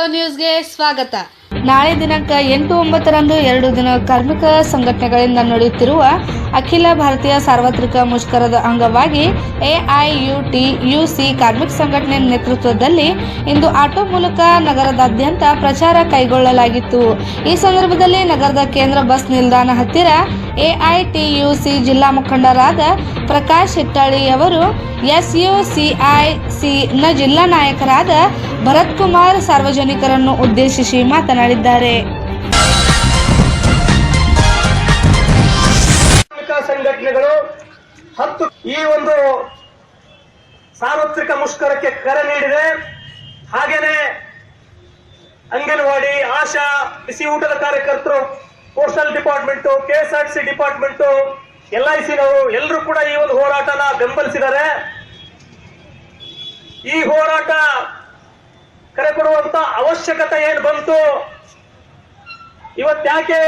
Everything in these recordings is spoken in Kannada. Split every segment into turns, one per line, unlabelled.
ವಾಸ್ತವ ನ್ಯೂಸ್ಗೆ ಸ್ವಾಗತ.
ನಾಳೆ ದಿನಾಂಕ ಎಂಟು ಒಂಬತ್ತರಂದು ಎರಡು ದಿನ ಕಾರ್ಮಿಕ ಸಂಘಟನೆಗಳಿಂದ ನಡೆಯುತ್ತಿರುವ ಅಖಿಲ ಭಾರತೀಯ ಸಾರ್ವತ್ರಿಕ ಮುಷ್ಕರದ ಅಂಗವಾಗಿ ಎಐಯುಟಿಯುಸಿ ಕಾರ್ಮಿಕ ಸಂಘಟನೆ ನೇತೃತ್ವದಲ್ಲಿ ಇಂದು ಆಟೋ ಮೂಲಕ ನಗರದಾದ್ಯಂತ ಪ್ರಚಾರ ಕೈಗೊಳ್ಳಲಾಗಿತ್ತು. ಈ ಸಂದರ್ಭದಲ್ಲಿ ನಗರದ ಕೇಂದ್ರ ಬಸ್ ನಿಲ್ದಾಣ ಹತ್ತಿರ ಎಐಟಿಯುಸಿ ಜಿಲ್ಲಾ ಮುಖಂಡರಾದ ಪ್ರಕಾಶ್ ಹಿಟ್ಟಾಳಿ ಅವರು ಸಿ ನ ಜಿಲ್ಲಾ ನಾಯಕರಾದ ಭರತ್ ಕುಮಾರ್ ಸಾರ್ವಜನಿಕರನ್ನು ಉದ್ದೇಶಿಸಿ ಮಾತನಾಡಿದ್ದಾರೆ.
ಸಂಘಟನೆಗಳು ಹತ್ತು ಈ ಒಂದು ಸಾರ್ವತ್ರಿಕ ಮುಷ್ಕರಕ್ಕೆ ಕರೆ ನೀಡಿದೆ. ಹಾಗೇನೆ ಅಂಗನವಾಡಿ, ಆಶಾ, ಬಿಸಿ ಊಟದ ಕಾರ್ಯಕರ್ತರು, postal department, KSRTC department, L I ಸಿನವರು ಎಲ್ಲರೂ ಕೂಡ ಈ ಒಂದು ಹೋರಾಟನ ಬೆಂಬಲಿಸಿದ್ದಾರೆ. ಈ ಹೋರಾಟ ಕರೆ ಕೊಡುವಂತ ಅವಶ್ಯಕತೆ ಏನು ಬಂತು? ಇವತ್ತ್ಯಾಕೆ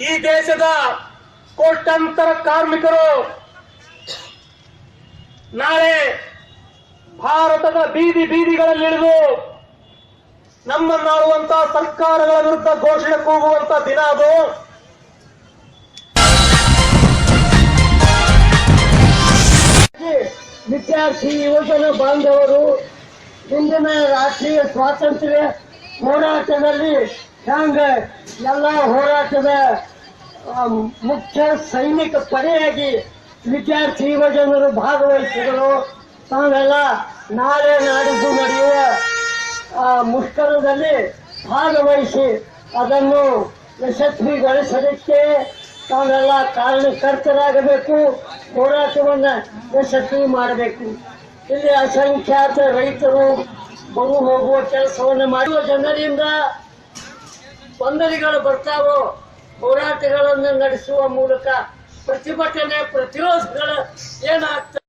ಈ ದೇಶದ ಕೋಟ್ಯಂತರ ಕಾರ್ಮಿಕರು ನಾಳೆ ಭಾರತದ ಬೀದಿ ಬೀದಿಗಳಲ್ಲಿಳಿದು ನಮ್ಮನ್ನಾಳುವಂತ ಸರ್ಕಾರಗಳ ವಿರುದ್ಧ ಘೋಷಣೆ ಕೂಗುವಂತ ದಿನ ಅದು.
ವಿದ್ಯಾರ್ಥಿ ಯುವಜನ ಬಾಂಧವರು ಇಂದಿನ ರಾಷ್ಟ್ರೀಯ ಸ್ವಾತಂತ್ರ್ಯ ಹೋರಾಟದಲ್ಲಿ ಹ್ಯಾಂಗ ಎಲ್ಲ ಹೋರಾಟದ ಮುಖ್ಯ ಸೈನಿಕ ಪಡೆಯಾಗಿ ವಿದ್ಯಾರ್ಥಿ ಯುವಜನರು ಭಾಗವಹಿಸಿದರು. ತಾವೆಲ್ಲ ನಾಳೆ ನಾಡಿದ್ದು ನಡೆಯುವ ಮುಷ್ಕರದಲ್ಲಿ ಭಾಗವಹಿಸಿ ಅದನ್ನು ಯಶಸ್ವಿಗೊಳಿಸಲಿಕ್ಕೆ ತಾವೆಲ್ಲ ಕಾರಣಕರ್ತರಾಗಬೇಕು. ಹೋರಾಟವನ್ನು ಯಶಸ್ವಿ ಮಾಡಬೇಕು. ಇಲ್ಲಿ ಅಸಂಖ್ಯಾತ ರೈತರು ಬರು ಹೋಗುವ ಕೆಲಸವನ್ನು ಮಾಡುವ ಜನರಿಂದ ತೊಂದರೆಗಳು ಬರ್ತಾವೋ, ಹೋರಾಟಗಳನ್ನು ನಡೆಸುವ ಮೂಲಕ ಪ್ರತಿಭಟನೆ, ಪ್ರತಿರೋಧಗಳು ಏನಾಗ್ತದೆ